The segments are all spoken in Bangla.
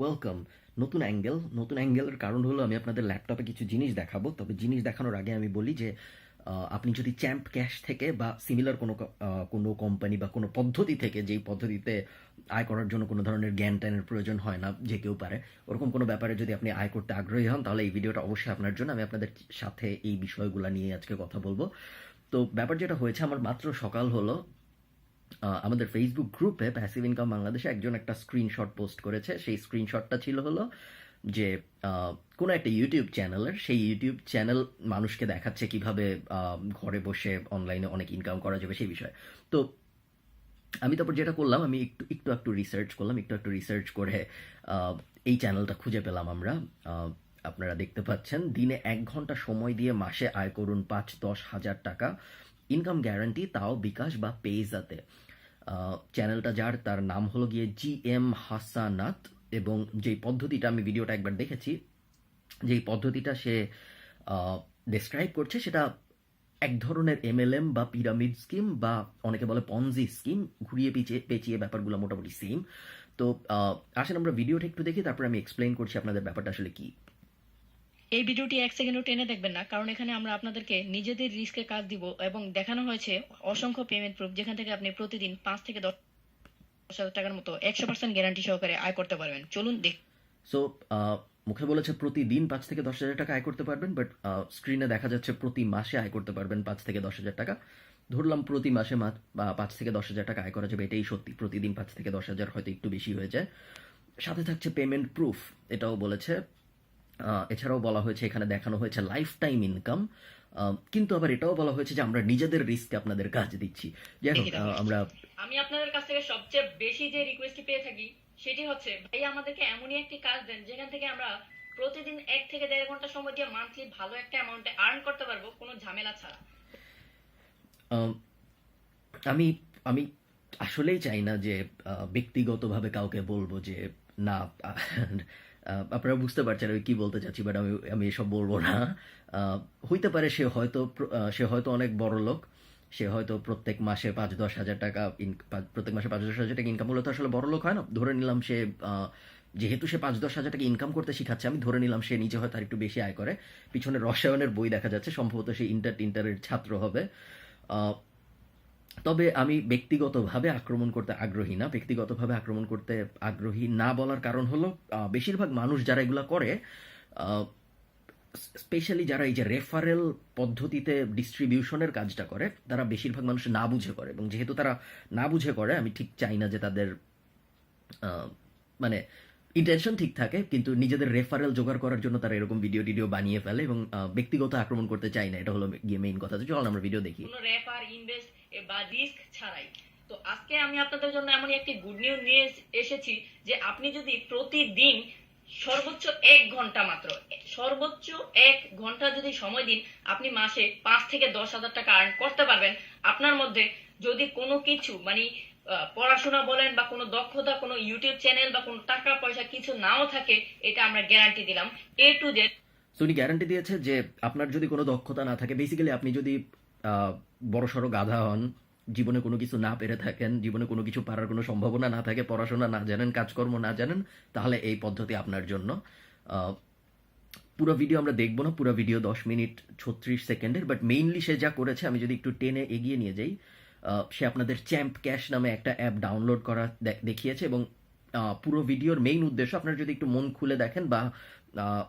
ওয়েলকাম নতুন অ্যাঙ্গেল নতুন অ্যাঙ্গেলের কারণ হলো আমি আপনাদের ল্যাপটপে কিছু জিনিস দেখাবো। তবে জিনিস দেখানোর আগে আমি বলি যে আপনি যদি চ্যাম্প ক্যাশ থেকে বা সিমিলার কোনো কোনো কোম্পানি বা কোনো পদ্ধতি থেকে যেই পদ্ধতিতে আয় করার জন্য কোনো ধরনের জ্ঞান ট্যানের প্রয়োজন হয় না, যে কেউ পারে, ওরকম কোনো ব্যাপারে যদি আপনি আয় করতে আগ্রহী হন, তাহলে এই ভিডিওটা অবশ্যই আপনার জন্য আমি আপনাদের সাথে এই বিষয়গুলো নিয়ে আজকে কথা বলব। তো ব্যাপার যেটা হয়েছে, আমার মাত্র সকাল হলো। আমাদের ফেসবুক গ্রুপে প্যাসিভ ইনকাম বাংলাদেশে একজন একটা স্ক্রিনশট পোস্ট করেছে। সেই স্ক্রিনশটটা ছিল হলো যে কোনো একটা ইউটিউব চ্যানেলের সেই ইউটিউব চ্যানেল মানুষকে দেখাচ্ছে কীভাবে ঘরে বসে অনলাইনে অনেক ইনকাম করা যাবে সেই বিষয়ে। তো আমি তারপর যেটা করলাম, আমি একটু একটু একটু রিসার্চ করলাম, একটু একটু রিসার্চ করে এই চ্যানেলটা খুঁজে পেলাম আমরা। আপনারা দেখতে পাচ্ছেন, দিনে এক ঘণ্টা সময় দিয়ে মাসে আয় করুন পাঁচ দশ হাজার টাকা। ইনকাম গ্যারান্টি তাও বিকাশ বা পেজাতে চ্যানেলটা যার, তার নাম হলো গিয়ে জি এম হাসানাত এবং যেই পদ্ধতিটা আমি ভিডিওটা একবার দেখেছি, যেই পদ্ধতিটা সে ডেসক্রাইব করছে সেটা এক ধরনের এমএলএম বা পিরামিড স্কিম বা অনেকে বলে পনজি স্কিম ঘুরিয়ে পিছিয়ে, পেঁচিয়ে ব্যাপারগুলো মোটামুটি সেম তো আসেন আমরা ভিডিওটা একটু দেখি, তারপর আমি এক্সপ্লেন করছি আপনাদের ব্যাপারটা আসলে কি। এই ভিডিওটি এক সেকেন্ডও টেনে দেখবেন না, কারণ এখানে আমরা আপনাদেরকে নিজেদের রিস্কে কাজ দিব এবং দেখানো হয়েছে অসংখ্য পেমেন্ট প্রুফ যেখান থেকে আপনি প্রতিদিন পাঁচ থেকে দশ হাজার টাকার মতো একশো পার্সেন্ট গ্যারান্টি সহকারে আয় করতে পারবেন। চলুন দেখ সো মুখে বলেছে প্রতিদিন পাঁচ থেকে দশ হাজার টাকা আয় করতে পারবেন বাট স্ক্রিনে দেখা যাচ্ছে প্রতি মাসে আয় করতে পারবেন পাঁচ থেকে দশ হাজার টাকা। ধরলাম প্রতি মাসে পাঁচ থেকে দশ হাজার টাকা আয় করা যাবে, এটাই সত্যি। প্রতিদিন পাঁচ থেকে দশ হাজার হয়তো একটু বেশি হয়ে যায়। সাথে থাকছে পেমেন্ট প্রুফ এটাও বলেছে। এছাড়াও বলা হয়েছে এখানে দেখানো হয়েছে লাইফ টাইম ইনকাম কিন্তু আবার এটাও বলা হয়েছে যে আমরা নিজেদের রিস্কে আপনাদের কাজ দিচ্ছি। যাই হোক আমরা আমি আপনাদের কাছ থেকে সবচেয়ে বেশি যে রিকোয়েস্টটি পেয়ে থাকি সেটি হচ্ছে ভাই আমাদেরকে এমনই একটি কাজ দেন যেখান থেকে আমরা প্রতিদিন এক থেকে দেড় ঘণ্টা সময় দিয়ে মান্থলি ভালো একটা অ্যামাউন্টে আর্ন করতে পারব কোনো ঝামেলা ছাড়া। আম, আমি আসলেই চাই না যে ব্যক্তিগতভাবে কাউকে বলব যে না আপনারা বুঝতে পারছেন আমি কি বলতে চাচ্ছি বাট আমি আমি এসব বলব না। হইতে পারে সে হয়তো সে হয়তো অনেক বড় লোক, সে হয়তো প্রত্যেক মাসে পাঁচ দশ হাজার টাকা প্রত্যেক মাসে পাঁচ দশ হাজার টাকা ইনকাম হলে তো আসলে বড় লোক হয় না? ধরে নিলাম সে যেহেতু সে পাঁচ দশ হাজার টাকা ইনকাম করতে শিখাচ্ছে, আমি ধরে নিলাম সে নিজে হয়তো একটু বেশি আয় করে। পিছনে রসায়নের বই দেখা যাচ্ছে, সম্ভবত সে ইন্টার টিন্টারের ছাত্র হবে। তবে আমি ব্যক্তিগতভাবে আক্রমণ করতে আগ্রহী না। ব্যক্তিগতভাবে আক্রমণ করতে আগ্রহী না বলার কারণ হলো বেশিরভাগ মানুষ যারা এগুলো করে স্পেশালি যারা এই যে রেফারেল পদ্ধতিতে ডিস্ট্রিবিউশনের কাজটা করে, তারা বেশিরভাগ মানুষ না বুঝে করে। এবং যেহেতু তারা না বুঝে করে, আমি ঠিক চাই না যে তাদের মানে ইন্টেনশন ঠিক থাকে, কিন্তু নিজেদের রেফারেল জোগাড় করার জন্য তারা এরকম ভিডিও টিডিও বানিয়ে ফেলে এবং ব্যক্তিগত আক্রমণ করতে চাই না। এটা হলো গিয়ে মেইন কথা। তো চল আমরা ভিডিও দেখি। কোনো রেফার ইনভেস্ট বা রিস্ক ছাড়াই। তো আজকে আমি আপনাদের জন্য এমন একটি গুড নিউজ নিয়ে এসেছি যে আপনি যদি প্রতিদিন সর্বোচ্চ এক ঘণ্টা মাত্র, সর্বোচ্চ এক ঘণ্টা যদি সময় দিন, আপনি মাসে পাঁচ থেকে দশ হাজার টাকা আর্ন করতে পারবেন। আপনার মধ্যে যদি কোনো কিছু মানে পড়াশোনা বলেন বা কোনো দক্ষতা, কোনো ইউটিউব চ্যানেল বা কোনো টাকা পয়সা কিছু নাও থাকে, এটা আমরা গ্যারান্টি দিলাম। এ টু জেড সো উনি গ্যারান্টি দিয়েছে যে আপনার যদি কোনো দক্ষতা না থাকে বেসিক্যালি আপনি যদি বড় সড়ো গাধা হন, জীবনে কোনো কিছু না পেরে থাকেন, জীবনে কোনো কিছু পারার কোনো সম্ভাবনা না থাকে, পড়াশোনা না জানেন, কাজকর্ম না জানেন, তাহলে এই পদ্ধতি আপনার জন্য। পুরো ভিডিও আমরা দেখব না, পুরো ভিডিও দশ মিনিট ছত্রিশ সেকেন্ডের বাট মেইনলি সে যা করেছে, আমি যদি একটু টেনে এগিয়ে নিয়ে যাই সে আপনাদের চ্যাম্প ক্যাশ নামে একটা অ্যাপ ডাউনলোড করা দেখিয়েছে এবং পুরো ভিডিওর মেইন উদ্দেশ্য আপনারা যদি একটু মন খুলে দেখেন বা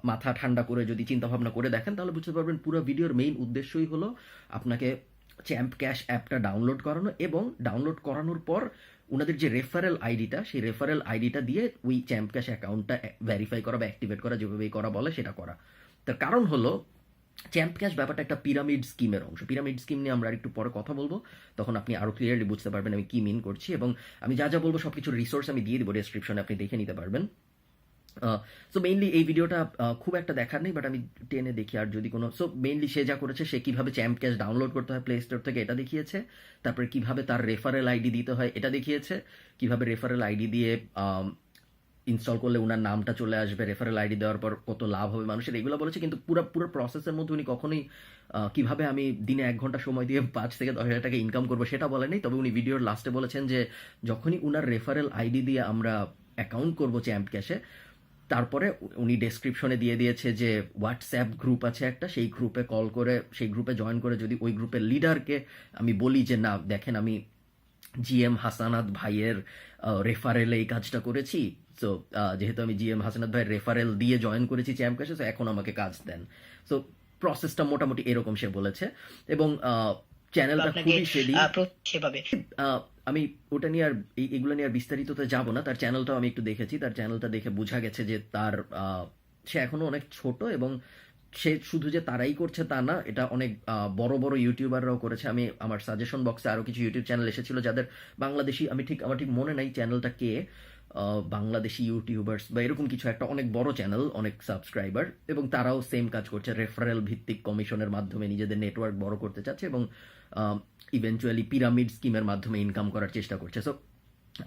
মাথা ঠান্ডা করে যদি চিন্তা ভাবনা করে দেখেন, তাহলে বুঝতে পারবেন পুরো ভিডিওর মেইন উদ্দেশ্যই হলো আপনাকে চ্যাম্প ক্যাশ অ্যাপটা ডাউনলোড করানো এবং ডাউনলোড করানোর পর ওনাদের যে রেফারেল আইডিটা সেই রেফারেল আইডিটা দিয়ে ওই চ্যাম্প ক্যাশ অ্যাকাউন্টটা ভেরিফাই করা বা অ্যাক্টিভেট করা, যেভাবেই করা বলে সেটা করা। তার কারণ হলো চ্যাম্প ক্যাশ ব্যাপারটা একটা পিরামিড স্কিমের অংশ। পিরামিড স্কিম নিয়ে আমরা একটু পরে কথা বলব। তখন আপনি আরও ক্লিয়ারলি বুঝতে পারবেন আমি কি মিন করছি এবং আমি যা যা বলব সবকিছু রিসোর্স আমি দিয়ে দেবো ডেসক্রিপশনে আপনি দেখে নিতে পারবেন। সো মেইনলি এই ভিডিওটা খুব একটা দেখার নেই বাট আমি টেনে দেখি আর যদি কোনো সো মেইনলি সে যা করেছে, সে কীভাবে চ্যাম্প ক্যাশ ডাউনলোড করতে হয় প্লে স্টোর থেকে এটা দেখিয়েছে। তারপরে কীভাবে তার রেফারেল আইডি দিতে হয়, এটা দেখিয়েছে। কীভাবে রেফারেল আইডি দিয়ে ইনস্টল করলে ওনার নামটা চলে আসবে রেফারেল আইডি দেওয়ার পর কত লাভ হবে মানুষের, এগুলো বলেছে। কিন্তু পুরো পুরো প্রসেসের মধ্যে উনি কখনোই কীভাবে আমি দিনে এক ঘণ্টা সময় দিয়ে পাঁচ থেকে দশ হাজার টাকা ইনকাম করব সেটা বলেনি তবে উনি ভিডিওর লাস্টে বলেছেন যে, যখনই উনার রেফারেল আইডি দিয়ে আমরা অ্যাকাউন্ট করব চ্যাম্প ক্যাশে তারপরে উনি ডেসক্রিপশনে দিয়ে দিয়েছে যে হোয়াটসঅ্যাপ গ্রুপ আছে একটা, সেই গ্রুপে কল করে, সেই গ্রুপে জয়েন করে যদি ওই গ্রুপের লিডারকে আমি বলি যে, না, দেখেন আমি জিএম হাসানাত ভাইয়ের রেফারেলে এই কাজটা করেছি সো যেহেতু আমি জিএম হাসানাত ভাইয়ের রেফারেল দিয়ে জয়েন করেছি চ্যাম্প ক্যাশে তো এখন আমাকে কাজ দেন। সো প্রসেসটা মোটামুটি এরকম সে বলেছে। এবং চ্যানেলটা খুবই সেদি সেভাবে আমি ওটা নিয়ে আর এগুলো নিয়ে আর বিস্তারিততে যাব না। তার চ্যানেলটাও আমি একটু দেখেছি। তার চ্যানেলটা দেখে বোঝা গেছে যে তার সে এখনও অনেক ছোট এবং সে শুধু যে তারাই করছে তা না এটা অনেক বড় বড় ইউটিউবাররাও করেছে। আমি আমার সাজেশন বক্সে আরও কিছু ইউটিউব চ্যানেল এসেছিল যাদের বাংলাদেশি আমি ঠিক আমার ঠিক মনে নাই চ্যানেলটা কে। বাংলাদেশি ইউটিউবার্স বা এরকম কিছু একটা অনেক বড় চ্যানেল অনেক সাবস্ক্রাইবার এবং তারাও সেম কাজ করছে রেফারেল ভিত্তিক কমিশনের মাধ্যমে নিজেদের নেটওয়ার্ক বড় করতে চাচ্ছে এবং ইভেনচুয়ালি পিরামিড স্কিমের মাধ্যমে ইনকাম করার চেষ্টা করছে। সো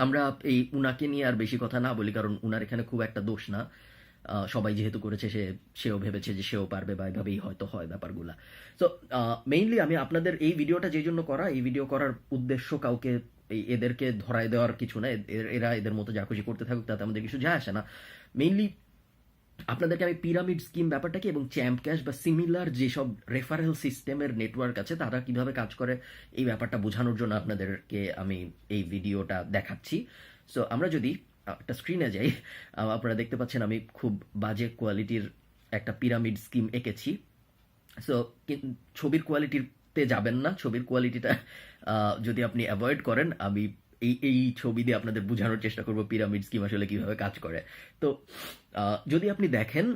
আমরা এই উনাকে নিয়ে আর বেশি কথা না বলি, কারণ উনার এখানে খুব একটা দোষ না। সবাই যেহেতু করেছে, সে, সেও ভেবেছে যে সেও পারবে বা এভাবেই হয়তো হয় ব্যাপারগুলা। সো মেইনলি আমি আপনাদের এই ভিডিওটা যে জন্য করা, এই ভিডিও করার উদ্দেশ্য কাউকে এদেরকে ধরায় দেওয়ার কিছু না এরা এদের মতো যা খুশি করতে থাকুক, তাতে আমাদের কিছু যায় আসে না। মেইনলি আপনাদেরকে আমি পিরামিড স্কিম ব্যাপারটাকে এবং চ্যাম্প ক্যাশ বা সিমিলার যেসব রেফারেল সিস্টেমের নেটওয়ার্ক আছে, তারা কীভাবে কাজ করে, এই ব্যাপারটা বোঝানোর জন্য আপনাদেরকে আমি এই ভিডিওটা দেখাচ্ছি। সো আমরা যদি একটা স্ক্রিনে যাই আপনারা দেখতে পাচ্ছেন আমি খুব বাজে কোয়ালিটির একটা পিরামিড স্কিম এঁকেছি। সো ছবির কোয়ালিটিতে যাবেন না ছবির কোয়ালিটিটা যদি আপনি অ্যাভয়েড করেন, আমি এই এই ছবি দিয়ে আপনাদের বোঝানোর চেষ্টা করব পিরামিড স্কিম আসলে কীভাবে কাজ করে। তো যদি আপনি দেখেন,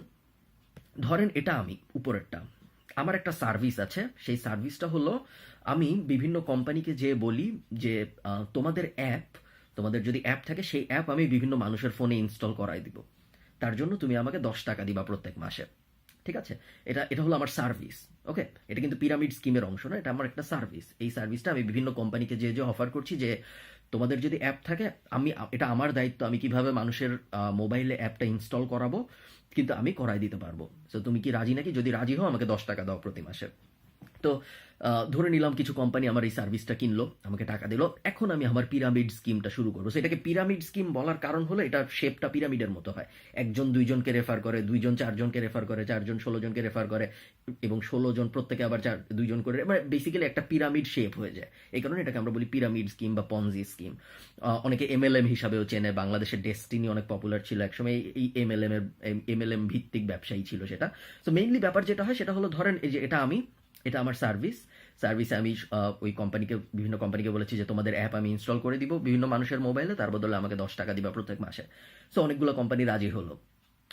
ধরেন এটা আমি, উপরেরটা। আমার একটা সার্ভিস আছে, সেই সার্ভিসটা হলো, আমি বিভিন্ন কোম্পানিকে যে বলি যে তোমাদের অ্যাপ তোমাদের যদি অ্যাপ থাকে, সেই অ্যাপ আমি বিভিন্ন মানুষের ফোনে ইনস্টল করাই দিব। তার জন্য তুমি আমাকে দশ টাকা দিবা প্রত্যেক মাসে। ঠিক আছে? এটা এটা হলো আমার সার্ভিস ওকে এটা কিন্তু পিরামিড স্কিমের অংশ না, এটা আমার একটা সার্ভিস এই সার্ভিসটা আমি বিভিন্ন কোম্পানিকে যে যে অফার করছি যে, তোমাদের যদি অ্যাপ থাকে, আমি, এটা আমার দায়িত্ব, আমি কীভাবে মানুষের মোবাইলে অ্যাপটা ইনস্টল করাবো, কিন্তু আমি করাই দিতে পারব। তো তুমি কি রাজি নাকি? যদি রাজি হও, আমাকে দশ টাকা দাও প্রতি মাসে। তো ধরে নিলাম কিছু কোম্পানি আমার এই সার্ভিসটা কিনলো, আমাকে টাকা দিল। এখন আমি আমার পিরামিড স্কিমটা শুরু করব। সেটাকে পিরামিড স্কিম বলার কারণ হলো এটা শেপটা পিরামিডের মতো হয়। একজন, দুইজনকে রেফার করে, দুইজন, চারজনকে রেফার করে, চারজন ষোলো জনকে রেফার করে, এবং ষোলো জন প্রত্যেকে আবার চার, দুইজন করে মানে বেসিক্যালি একটা পিরামিড শেপ হয়ে যায়। এই কারণে এটাকে আমরা বলি পিরামিড স্কিম বা পনজি স্কিম অনেকে এমএলএম হিসাবেও চেনে, বাংলাদেশের ডেস্টিনি অনেক পপুলার ছিল একসময়, এই- এমএলএম এর এমএলএম ভিত্তিক ব্যবসায়ী ছিল সেটা। তো মেইনলি ব্যাপার যেটা হয় সেটা হলো, ধরেন এই যে এটা আমি এটা আমার সার্ভিস সার্ভিসে আমি ওই কোম্পানিকে বিভিন্ন কোম্পানিকে বলেছি যে তোমাদের অ্যাপ আমি ইনস্টল করে দিব। বিভিন্ন মানুষের মোবাইলে তার বদলে আমাকে দশ টাকা দিবা প্রত্যেক মাসে। সো অনেকগুলো কোম্পানি রাজি হলো।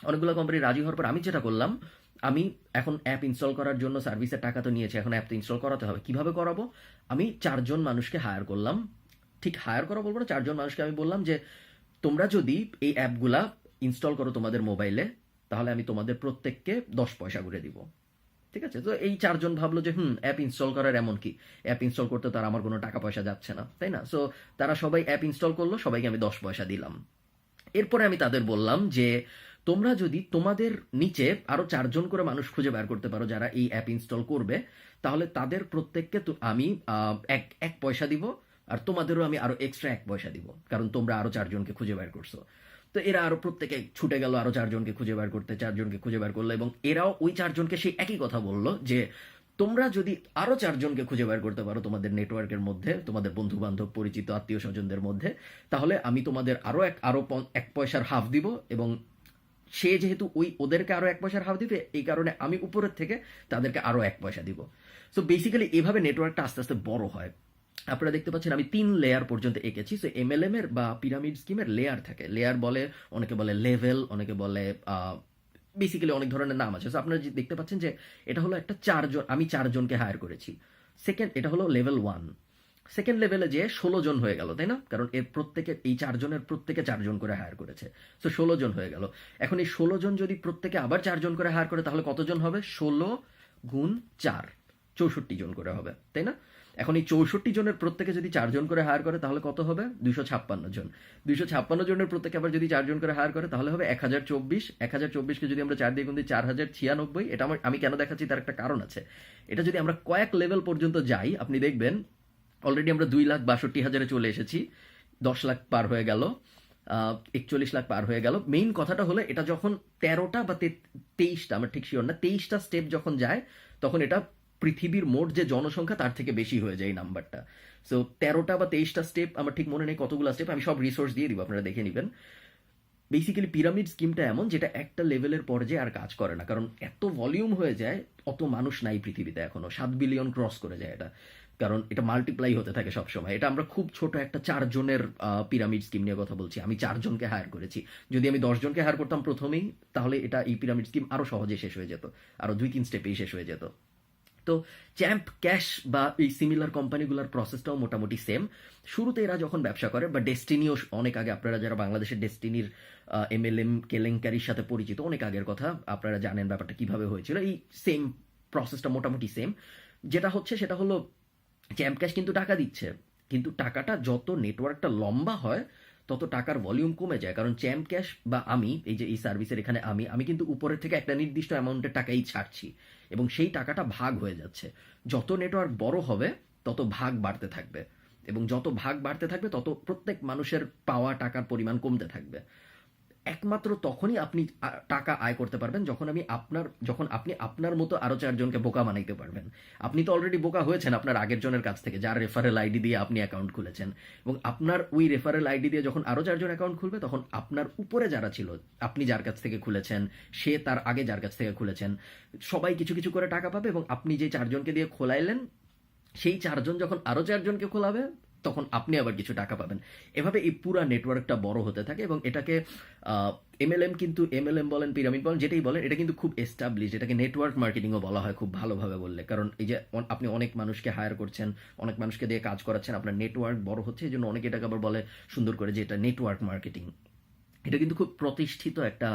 অনেকগুলো কোম্পানি রাজি হওয়ার পর আমি যেটা করলাম, আমি এখন অ্যাপ ইনস্টল করার জন্য সার্ভিসের টাকা তো নিয়েছি, এখন অ্যাপ তো ইনস্টল করাতে হবে। কীভাবে করাবো? আমি চারজন মানুষকে হায়ার করলাম। ঠিক হায়ার করা বলব না, চারজন মানুষকে আমি বললাম যে, তোমরা যদি এই অ্যাপগুলা ইনস্টল করো তোমাদের মোবাইলে তাহলে আমি তোমাদের প্রত্যেককে দশ পয়সা করে দিব। ঠিক আছে? তো এই চারজন ভাবলো যে, হুম অ্যাপ ইনস্টল করার এমন কি? অ্যাপ ইনস্টল করতে তার আমার কোনো টাকা পয়সা যাচ্ছে না। তাই না? সো তারা সবাই অ্যাপ ইনস্টল করল, সবাইকে আমি দশ পয়সা দিলাম। এরপরে আমি তাদের বললাম যে, তোমরা যদি তোমাদের নিচে আরও চারজন করে মানুষ খুঁজে বের করতে পারো যারা এই অ্যাপ ইনস্টল করবে, তাহলে তাদের প্রত্যেককে আমি এক এক পয়সা দিব, আর তোমাদেরও আমি আরও এক্সট্রা এক পয়সা দিব। কারণ তোমরা আরও চারজনকে খুঁজে বের করছ। তো এরা আরও প্রত্যেকে ছুটে গেল, আরও চারজনকে খুঁজে বার করতে, চারজনকে খুঁজে বের করল এবং এরাও ওই চারজনকে সেই একই কথা বলল যে, তোমরা যদি আরও চারজনকে খুঁজে বের করতে পারো তোমাদের নেটওয়ার্কের মধ্যে, তোমাদের বন্ধু বান্ধব পরিচিত, আত্মীয় স্বজনদের মধ্যে, তাহলে আমি তোমাদের আরও এক আরও এক পয়সার হাফ দিব এবং সে যেহেতু ওই ওদেরকে আরও এক পয়সার হাফ দিবে, এই কারণে আমি উপরের থেকে তাদেরকে আরও এক পয়সা দিব। সো বেসিক্যালি এভাবে নেটওয়ার্কটা আস্তে আস্তে বড় হয়। আপনারা দেখতে পাচ্ছেন আমি তিন লেয়ার পর্যন্ত এঁকেছি। সো এমএলএম এর বা পিরামিড স্কিমের লেয়ার থাকে। লেয়ার বলে, অনেকে বলে লেভেল অনেকে বলে বেসিক্যালি অনেক ধরনের নাম আছে। সো আপনারা দেখতে পাচ্ছেন যে এটা হলো একটা চারজন, আমি চারজনকে হায়ার করেছি। সেকেন্ড এটা হলো লেভেল ওয়ান সেকেন্ড লেভেলে যে ষোলো জন হয়ে গেল, তাই না? কারণ এর প্রত্যেকে, এই চারজনের প্রত্যেকে চারজন করে হায়ার করেছে। সো ষোলো জন হয়ে গেল। এখন এই ষোলো জন যদি প্রত্যেকে আবার চারজন করে হায়ার করে, তাহলে কতজন হবে? ষোলো গুণ চার। চৌষট্টি জন করে হবে, তাই না? এখন এই চৌষট্টি জনের প্রত্যেকে যদি চারজন করে হায়ার করে, তাহলে কত হবে? দুইশো ছাপ্পান্ন জন। দুইশো ছাপ্পান্ন জনের প্রত্যেকে আবার যদি চারজন করে হায়ার করে, তাহলে হবে এক হাজার চব্বিশ। এক হাজার চব্বিশকে যদি আমরা চার দিয়ে গুণ দিই, চার হাজার ছিয়ানব্বই। এটা আমার আমি কেন দেখাচ্ছি? তার একটা কারণ আছে। এটা যদি আমরা কয়েক লেভেল পর্যন্ত যাই, আপনি দেখবেন অলরেডি আমরা দুই লাখ বাষট্টি হাজারে চলে এসেছি। দশ লাখ পার হয়ে গেল একচল্লিশ লাখ পার হয়ে গেল। মেইন কথাটা হলো, এটা যখন তেরোটা বা তেইশটা, আমার ঠিক শিওর না, তেইশটা স্টেপ যখন যায়, তখন এটা পৃথিবীর মোট যে জনসংখ্যা, তার থেকে বেশি হয়ে যায় এই নাম্বারটা। সো তেরোটা বা তেইশটা স্টেপ আমার ঠিক মনে নেই কতগুলো স্টেপ আমি সব রিসোর্স দিয়ে দিব, আপনারা দেখে নেবেন। বেসিক্যালি পিরামিড স্কিমটা এমন, যেটা একটা লেভেলের পর্যায়ে আর কাজ করে না, কারণ এত ভলিউম হয়ে যায়, অত মানুষ নাই পৃথিবীতে এখনও। সাত বিলিয়ন ক্রস করে যায় এটা। কারণ এটা মাল্টিপ্লাই হতে থাকে সবসময়। এটা আমরা খুব ছোট একটা চারজনের পিরামিড স্কিম নিয়ে কথা বলছি। আমি চারজনকে হায়ার করেছি। যদি আমি দশজনকে হায়ার করতাম প্রথমেই, তাহলে এটা এই পিরামিড স্কিম আরও সহজে শেষ হয়ে যেত। আরও দুই তিন স্টেপেই শেষ হয়ে যেত। তো চ্যাম্প ক্যাশ বা এই সিমিলার কোম্পানিগুলোর প্রসেসটাও মোটামুটি সেম শুরুতে এরা যখন ব্যবসা করে, বা ডেস্টিনিও অনেক আগে আপনারা যারা বাংলাদেশের ডেস্টিনির এমএলএম কেলেঙ্কারির সাথে পরিচিত, অনেক আগের কথা, আপনারা জানেন ব্যাপারটা কীভাবে হয়েছিল। এই সেম প্রসেসটা মোটামুটি সেম যেটা হচ্ছে সেটা হলো চ্যাম্প ক্যাশ কিন্তু টাকা দিচ্ছে, কিন্তু টাকাটা যত নেটওয়ার্কটা লম্বা হয় তত টাকার ভলিউম কমে যায়। কারণ চ্যাম্প ক্যাশ বা আমি, এই যে এই সার্ভিসের এখানে আমি আমি কিন্তু উপরের থেকে একটা নির্দিষ্ট অ্যামাউন্টের টাকাই ছাড়ছি। এবং সেই টাকাটা ভাগ হয়ে যাচ্ছে। যত নেটওয়ার্ক বড় হবে, তত ভাগ বাড়তে থাকবে। এবং যত ভাগ বাড়তে থাকবে, তত প্রত্যেক মানুষের পাওয়া, টাকার পরিমাণ কমতে থাকবে। একমাত্র তখনই আপনি টাকা আয় করতে পারবেন যখন আমি আপনার, যখন আপনি আপনার মতো আরও চারজনকে বোকা বানাইতে পারবেন। আপনি তো অলরেডি বোকা হয়েছেন আপনার আগের জনের কাছ থেকে, যার রেফারেল আইডি দিয়ে আপনি অ্যাকাউন্ট খুলেছেন। এবং আপনার ওই রেফারেল আইডি দিয়ে যখন আরও চারজন অ্যাকাউন্ট খুলবে, তখন আপনার উপরে যারা ছিল, আপনি যার কাছ থেকে খুলেছেন, সে তার আগে যার কাছ থেকে খুলেছেন, সবাই কিছু কিছু করে টাকা পাবে এবং আপনি যে চারজনকে দিয়ে খোলাইলেন, সেই চারজন যখন আরও চারজনকে খোলাবে তখন আপনি আবার কিছু টাকা পাবেন। এভাবে এই পুরা নেটওয়ার্কটা বড় হতে থাকে এবং এটাকে এমএলএম কিন্তু এমএলএম বলেন পিরামিড বলেন, যেটাই বলেন, এটা কিন্তু খুব এস্টাবলিশ এটাকে নেটওয়ার্ক মার্কেটিংও বলা হয় খুব ভালোভাবে বললে। কারণ এই যে আপনি অনেক মানুষকে হায়ার করছেন, অনেক মানুষকে দিয়ে কাজ করাচ্ছেন, আপনার নেটওয়ার্ক বড় হচ্ছে, এই জন্য অনেকে এটাকে আবার বলে সুন্দর করে যে এটা নেটওয়ার্ক মার্কেটিং এটা কিন্তু খুব প্রতিষ্ঠিত একটা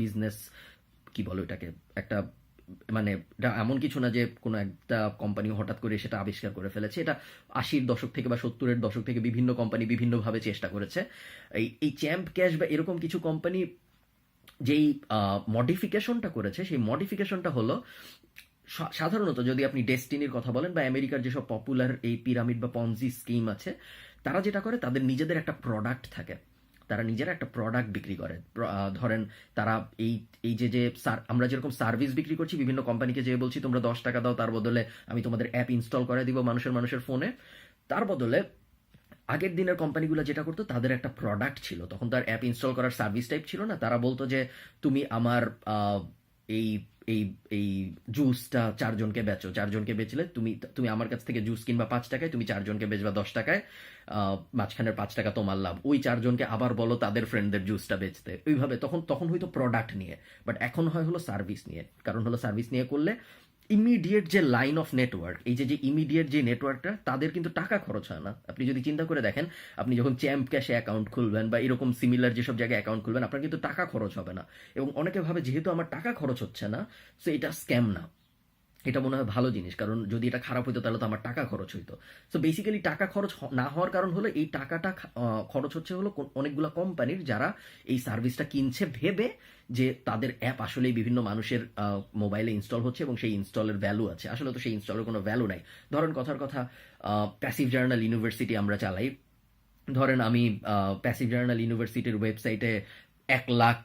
বিজনেস কি বলো এটাকে একটা মানে এমন কিছু না যে কোনো একটা কোম্পানি হঠাৎ করে সেটা আবিষ্কার করে ফেলেছে। এটা আশির দশক থেকে বা সত্তরের দশক থেকে বিভিন্ন কোম্পানি বিভিন্নভাবে চেষ্টা করেছে। এই এই চ্যাম্প ক্যাশ বা এরকম কিছু কোম্পানি যেই মডিফিকেশনটা করেছে, সেই মডিফিকেশনটা হলো সাধারণত যদি আপনি ডেস্টিনির কথা বলেন বা আমেরিকার যেসব পপুলার এই পিরামিড বা পনজি স্কিম আছে, তারা যেটা করে, তাদের নিজেদের একটা প্রোডাক্ট থাকে। তারা নিজেরা একটা প্রোডাক্ট বিক্রি করে। ধরেন তারা এই এই যে যে আমরা যেরকম সার্ভিস বিক্রি করছি, বিভিন্ন কোম্পানিকে যে বলছি, তোমরা দশ টাকা দাও, তার বদলে আমি তোমাদের অ্যাপ ইনস্টল করে দিব মানুষের মানুষের ফোনে তার বদলে আগের দিনের কোম্পানিগুলো যেটা করতো, তাদের একটা প্রোডাক্ট ছিল। তখন তার অ্যাপ ইনস্টল করার সার্ভিস টাইপ ছিল না। তারা বলতো যে, তুমি আমার এই এই এই জুসটা চারজনকে বেচো। চারজনকে বেচলে তুমি তুমি আমার কাছ থেকে জুস কিনবা পাঁচ টাকায়, তুমি চারজনকে বেচবা দশ টাকায়। মাঝখানের পাঁচ টাকা তোমার লাভ। ওই চারজনকে আবার বলো তাদের ফ্রেন্ডদের জুসটা বেচতে। ওইভাবে তখন তখন হয়তো প্রোডাক্ট নিয়ে। বাট এখন হয় হলো সার্ভিস নিয়ে। কারণ হলো সার্ভিস নিয়ে করলে ইমিডিয়েট যে লাইন অফ নেটওয়ার্ক এই যে যে ইমিডিয়েট যে নেটওয়ার্কটা তাদের কিন্তু টাকা খরচ হয় না। আপনি যদি চিন্তা করে দেখেন, আপনি যখন চ্যাম্প ক্যাশে অ্যাকাউন্ট খুলবেন বা এরকম সিমিলার যেসব জায়গায় অ্যাকাউন্ট খুলবেন, আপনার কিন্তু টাকা খরচ হবে না। এবং অনেকে ভাবে, যেহেতু আমার টাকা খরচ হচ্ছে না সো এটা স্ক্যাম না। এটা মনে হয় ভালো জিনিস। কারণ যদি এটা খারাপ হইতো, তাহলে তো আমার টাকা খরচ হইতো। সো বেসিক্যালি টাকা খরচ না হওয়ার কারণ হলো, এই টাকাটা খরচ হচ্ছে হলো অনেকগুলো কোম্পানির যারা এই সার্ভিসটা কিনছে ভেবে যে তাদের অ্যাপ আসলেই বিভিন্ন মানুষের মোবাইলে ইনস্টল হচ্ছে এবং সেই ইনস্টলের ভ্যালু আছে। আসলে তো সেই ইনস্টলের কোনো ভ্যালু নাই। ধরেন কথার কথা প্যাসিভ জার্নাল ইউনিভার্সিটি আমরা চালাই। ধরেন আমি প্যাসিভ জার্নাল ইউনিভার্সিটির ওয়েবসাইটে এক লাখ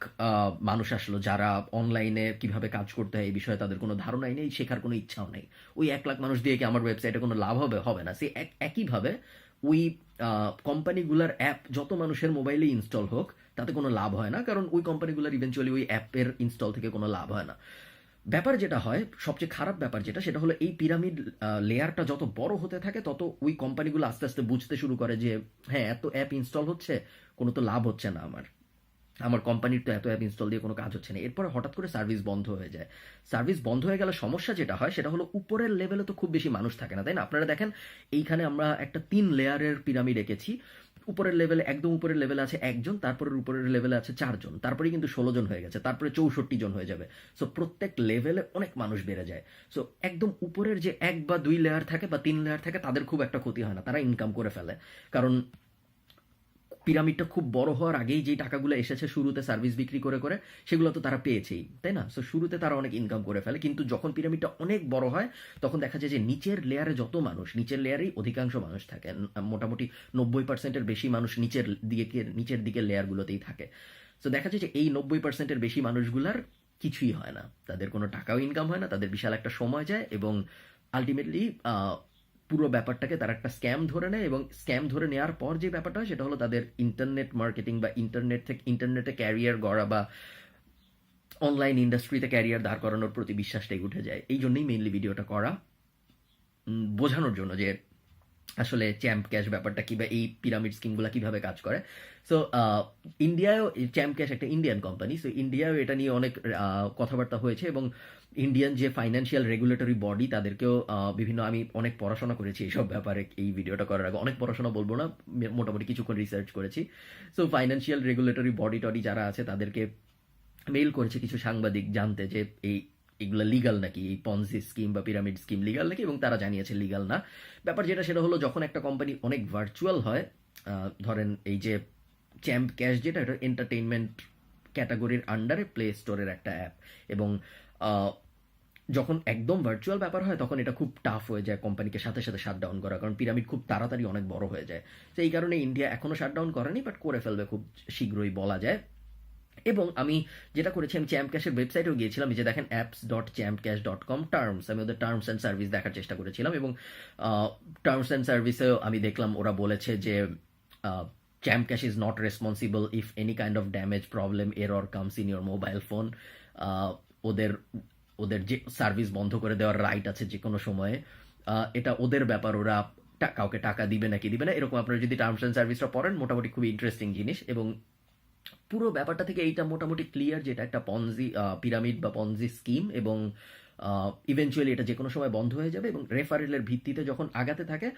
মানুষ আসলো যারা অনলাইনে কীভাবে কাজ করতে হয় এই বিষয়ে তাদের কোনো ধারণাই নেই, শেখার কোনো ইচ্ছাও নেই। ওই এক লাখ মানুষ দিয়ে কি আমার ওয়েবসাইটে কোনো লাভ হবে? হবে না। সে এক, একইভাবে ওই কোম্পানিগুলার অ্যাপ যত মানুষের মোবাইলে ইনস্টল হোক, তাতে কোনো লাভ হয় না, কারণ ওই কোম্পানিগুলোর ইভেনচুয়ালি ওই অ্যাপের ইনস্টল থেকে কোনো লাভ হয় না। ব্যাপার যেটা হয়, সবচেয়ে খারাপ ব্যাপার যেটা, সেটা হলো এই পিরামিড লেয়ারটা যত বড় হতে থাকে, তত ওই কোম্পানিগুলো আস্তে আস্তে বুঝতে শুরু করে যে হ্যাঁ এত অ্যাপ ইনস্টল হচ্ছে, কোনো তো লাভ হচ্ছে না আমার। আমার কোম্পানির তো এত অ্যাপ ইনস্টল দিয়ে কোনো কাজ হচ্ছে না। এরপরে হঠাৎ করে সার্ভিস বন্ধ হয়ে যায়। সার্ভিস বন্ধ হয়ে গেলে সমস্যা যেটা হয়, সেটা হলো উপরের লেভেলে তো খুব বেশি মানুষ থাকে না, তাই না? আপনারা দেখেন, এইখানে আমরা একটা তিন লেয়ারের পিরামিড এঁকেছি। উপরের লেভেলে একদম উপরের লেভেলে আছে একজন তারপরে উপরের লেভেলে আছে চারজন। তারপরে কিন্তু ষোলো জন হয়ে গেছে, তারপরে চৌষট্টি জন হয়ে যাবে। সো প্রত্যেক লেভেলে অনেক মানুষ বেড়ে যায়। সো একদম উপরের যে এক বা দুই লেয়ার থাকে বা তিন লেয়ার থাকে, তাদের খুব একটা ক্ষতি হয় না। তারা ইনকাম করে ফেলে। কারণ পিরামিডটা খুব বড় হওয়ার আগেই যে টাকাগুলো এসেছে শুরুতে সার্ভিস বিক্রি করে করে, সেগুলো তো তারা পেয়েছেই, তাই না? সো শুরুতে তারা অনেক ইনকাম করে ফেলে, কিন্তু যখন পিরামিডটা অনেক বড় হয়, তখন দেখা যায় যে নিচের লেয়ারে যত মানুষ, নিচের লেয়ারেই অধিকাংশ মানুষ থাকে, মোটামুটি নব্বই পার্সেন্টের বেশি মানুষ নিচের দিকে, নিচের দিকের লেয়ারগুলোতেই থাকে। সো দেখা যায় যে এই নব্বই পার্সেন্টের বেশি মানুষগুলার কিছুই হয় না। তাদের কোনো টাকাও ইনকাম হয় না, তাদের বিশাল একটা সময় যায় এবং আলটিমেটলি পুরো ব্যাপারটাকে তারা একটা স্ক্যাম ধরে নেয় এবং স্ক্যাম ধরে নেওয়ার পর যে ব্যাপারটা, সেটা হলো তাদের ইন্টারনেট মার্কেটিং বা ইন্টারনেট থেকে ইন্টারনেটে ক্যারিয়ার গড়া বা অনলাইন ইন্ডাস্ট্রিতে ক্যারিয়ার দাঁড় করানোর প্রতি বিশ্বাসটাই উঠে যায়। এই জন্যই মেইনলি ভিডিওটা করা বোঝানোর জন্য যে আসলে চ্যাম্প ক্যাশ ব্যাপারটা কি বা এই পিরামিড স্কিমগুলো কীভাবে কাজ করে? সো ইন্ডিয়ায়ও চ্যাম্প ক্যাশ একটা ইন্ডিয়ান কোম্পানি সো ইন্ডিয়াও এটা নিয়ে অনেক কথাবার্তা হয়েছে এবং ইন্ডিয়ান যে ফাইন্যান্সিয়াল রেগুলেটরি বডি তাদেরকেও বিভিন্ন আমি অনেক পড়াশোনা করেছি এইসব ব্যাপারে, এই ভিডিওটা করার আগে। অনেক পড়াশোনা বলব না মোটামুটি কিছুক্ষণ রিসার্চ করেছি। সো ফাইন্যান্সিয়াল রেগুলেটরি বডি টডি যারা আছে তাদেরকে মেইল করেছে কিছু সাংবাদিক জানতে যে এই এগুলো লিগাল নাকি? এই পনজি স্কিম বা পিরামিড স্কিম লিগাল নাকি? এবং তারা জানিয়েছে লিগাল না। ব্যাপার যেটা, সেটা হলো যখন একটা কোম্পানি অনেক ভার্চুয়াল হয় ধরেন এই যে চ্যাম্প ক্যাশ যেটা, এটা এন্টারটেইনমেন্ট ক্যাটাগরির আন্ডারে প্লে স্টোরের একটা অ্যাপ এবং যখন একদম ভার্চুয়াল ব্যাপার হয়, তখন এটা খুব টাফ হয়ে যায় কোম্পানিকে সাথে সাথে শাট ডাউন করা। কারণ পিরামিড খুব তাড়াতাড়ি অনেক বড় হয়ে যায়। তো এই কারণে ইন্ডিয়া এখনও শাট ডাউন করেনি বাট করে ফেলবে খুব শীঘ্রই বলা যায়। এবং আমি যেটা করেছি, আমি চ্যাম্প ক্যাশের ওয়েবসাইটেও গিয়েছিলাম যে দেখেন apps dot Champ Cash dot com terms আমি ওদের টার্মস অ্যান্ড সার্ভিস দেখার চেষ্টা করেছিলাম এবং টার্মস অ্যান্ড সার্ভিসেও আমি দেখলাম, ওরা বলেছে যে Champ Cash is not responsible if any kind of damage problem error comes in your mobile phone ওদের ওদের যে সার্ভিস বন্ধ করে দেওয়ার রাইট আছে যে কোনো সময়ে। এটা ওদের ব্যাপার, ওরা কাউকে টাকা দিবে নাকি দিবে না, এরকম আপনারা যদি টার্মস অ্যান্ড সার্ভিসটা পড়েন, মোটামুটি খুবই ইন্টারেস্টিং জিনিস এবং পুরো ব্যাপারটা থেকে এইটা মোটামুটি ক্লিয়ার যে এটা একটা পনজি পিরামিড বা পনজি স্কিম এবং ইভেনচুয়ালি এটা যে কোনো সময় বন্ধ হয়ে যাবে এবং রেফারেলের ভিত্তিতে যখন আগাতে থাকে,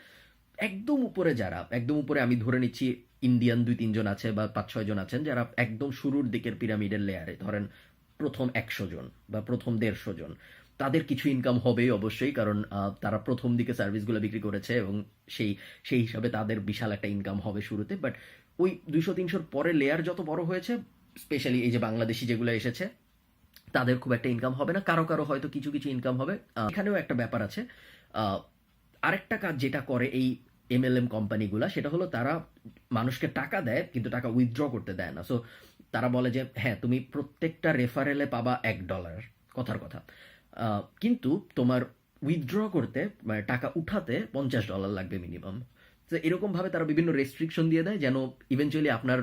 একদম উপরে যারা, একদম উপরে আমি ধরে নিচ্ছি ইন্ডিয়ান দুই তিনজন আছে বা পাঁচ ছয় জন আছেন, যারা একদম শুরুর দিকের পিরামিডের লেয়ারে ধরেন প্রথম একশো জন বা প্রথম দেড়শো জন, তাদের কিছু ইনকাম হবেই অবশ্যই কারণ তারা প্রথম দিকে সার্ভিসগুলো বিক্রি করেছে এবং সেই সেই হিসাবে তাদের বিশাল একটা ইনকাম হবে শুরুতে বাট ওই দুইশো তিনশোর পরে লেয়ার যত বড় হয়েছে স্পেশালি এই যে বাংলাদেশি যেগুলো এসেছে, তাদের খুব একটা ইনকাম হবে না। কারও কারও হয়তো কিছু কিছু ইনকাম হবে। এখানেও একটা ব্যাপার আছে। আরেকটা কাজ যেটা করে এই এম এল এমএলএম কোম্পানিগুলা সেটা হলো তারা মানুষকে টাকা দেয়, কিন্তু টাকা উইথড্র করতে দেয় না। সো তারা বলে যে হ্যাঁ তুমি প্রত্যেকটা রেফারেলে পাবা এক ডলার কথার কথা। কিন্তু তোমার উইথড্র করতে মানে টাকা উঠাতে পঞ্চাশ ডলার লাগবে মিনিমাম তো এরকম ভাবে তারা বিভিন্ন রেস্ট্রিকশন দিয়ে দেয় যেন ইভেনচুয়ালি আপনার,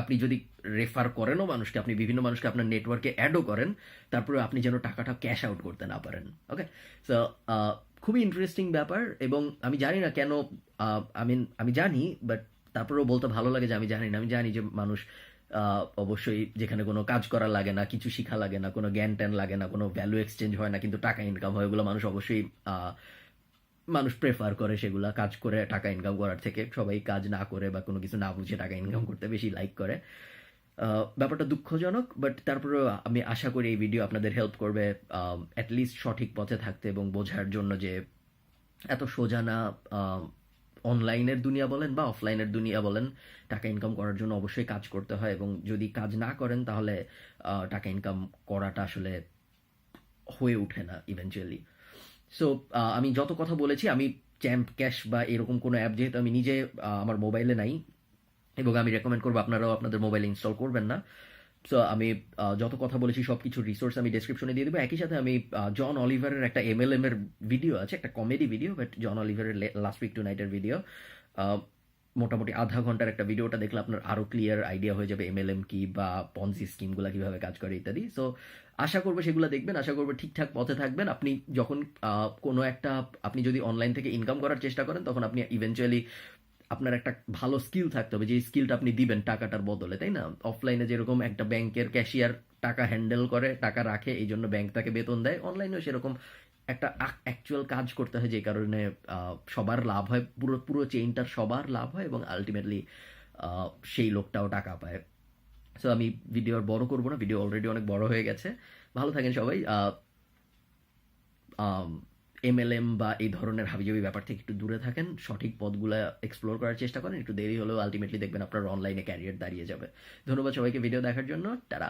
আপনি যদি রেফার করেনও মানুষকে, আপনি বিভিন্ন মানুষকে আপনার নেটওয়ার্কে অ্যাডও করেন, তারপরে আপনি যেন টাকাটা ক্যাশ আউট করতে না পারেন। ওকে সো খুবই ইন্টারেস্টিং ব্যাপার এবং আমি জানি না কেন আমি আমি জানি বাট তারপরেও বলতে ভালো লাগে যে আমি জানি না। আমি জানি যে মানুষ অবশ্যই যেখানে কোনো কাজ করা লাগে না, কিছু শিখা লাগে না, কোনো জ্ঞান ট্যান লাগে না, কোনো ভ্যালু এক্সচেঞ্জ হয় না, কিন্তু টাকা ইনকাম হয় ওগুলো মানুষ অবশ্যই মানুষ প্রেফার করে সেগুলা কাজ করে টাকা ইনকাম করার থেকে। সবাই কাজ না করে বা কোনো কিছু না বুঝে টাকা ইনকাম করতে বেশি লাইক করে। ব্যাপারটা দুঃখজনক বাট তারপরে আমি আশা করি এই ভিডিও আপনাদের হেল্প করবে অ্যাটলিস্ট সঠিক পথে থাকতে এবং বোঝার জন্য যে এত সোজা না অনলাইনের দুনিয়া বলেন বা অফলাইনের দুনিয়া বলেন, টাকা ইনকাম করার জন্য অবশ্যই কাজ করতে হয় এবং যদি কাজ না করেন তাহলে টাকা ইনকাম করাটা আসলে হয়ে ওঠে না ইভেনচুয়ালি সো আমি যত কথা বলেছি, আমি চ্যাম্প ক্যাশ বা এরকম কোনো অ্যাপ যেহেতু আমি নিজে আমার মোবাইলে নাই, এবং আমি রেকমেন্ড করব, আপনারাও আপনাদের মোবাইলে ইনস্টল করবেন না। সো আমি যত কথা বলেছি সব কিছু রিসোর্স আমি ডেসক্রিপশনে দিয়ে দেবো। একই সাথে আমি জন অলিভারের একটা এমএলএম এর ভিডিও আছে, একটা কমেডি ভিডিও বাট জন অলিভারের লাস্ট উইক টু নাইটের ভিডিও মোটামুটি আধা ঘণ্টার একটা ভিডিওটা দেখলে আপনার আরও ক্লিয়ার আইডিয়া হয়ে যাবে এমএলএম কি বা পনজি স্কিমগুলো কীভাবে কাজ করে, ইত্যাদি। সো আশা করব সেগুলো দেখবেন, আশা করব ঠিকঠাক পথে থাকবেন। আপনি যখন কোনো একটা, আপনি যদি অনলাইন থেকে ইনকাম করার চেষ্টা করেন, তখন আপনি ইভেনচুয়ালি আপনার একটা ভালো স্কিল থাকতে হবে। যে স্কিলটা আপনি দিবেন টাকাটার বদলে, তাই না? অফলাইনে যেরকম একটা ব্যাংকের ক্যাশিয়ার টাকা হ্যান্ডেল করে, টাকা রাখে, এই জন্য ব্যাংক তাকে বেতন দেয়। অনলাইনেও সেরকম একটা অ্যাকচুয়াল কাজ করতে হয়, যে কারণে সবার লাভ হয়। পুরো পুরো চেইনটার সবার লাভ হয় এবং আলটিমেটলি সেই লোকটাও টাকা পায়। সো আমি ভিডিও আর বড় করব না ভিডিও অলরেডি অনেক বড় হয়ে গেছে। ভালো থাকেন সবাই। আহ, এল এম বা এই ধরনের হাবিজাবি ব্যাপার থেকে একটু দূরে থাকেন সঠিক পদগুলো এক্সপ্লোর করার চেষ্টা করেন। একটু দেরি হলেও আলটিমেটলি দেখবেন আপনার অনলাইনে ক্যারিয়ার দাঁড়িয়ে যাবে। ধন্যবাদ সবাইকে ভিডিও দেখার জন্য। টাটা।